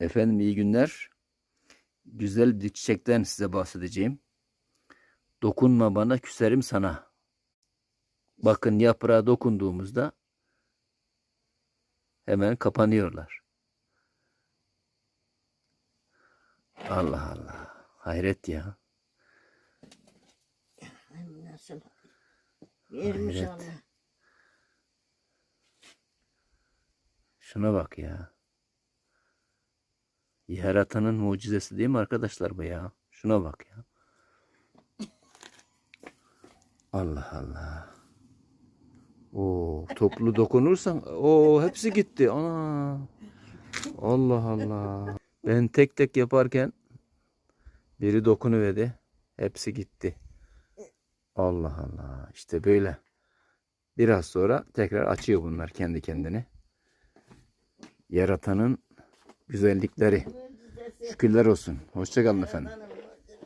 Efendim iyi günler. Güzel bir çiçekten size bahsedeceğim. Dokunma bana küserim sana. Bakın yaprağa dokunduğumuzda hemen kapanıyorlar. Allah Allah. Hayret ya. Nasıl? Vermiş Hayret. Allah. Şuna bak ya. Yaratanın mucizesi değil mi arkadaşlar bu ya? Şuna bak ya. Allah Allah. O toplu dokunursan o hepsi gitti. Ana. Allah Allah. Ben tek tek yaparken biri dokunuverdi. Hepsi gitti. Allah Allah. İşte böyle. Biraz sonra tekrar açıyor bunlar kendi kendine. Yaratanın güzellikleri. Şükürler olsun. Hoşçakalın efendim.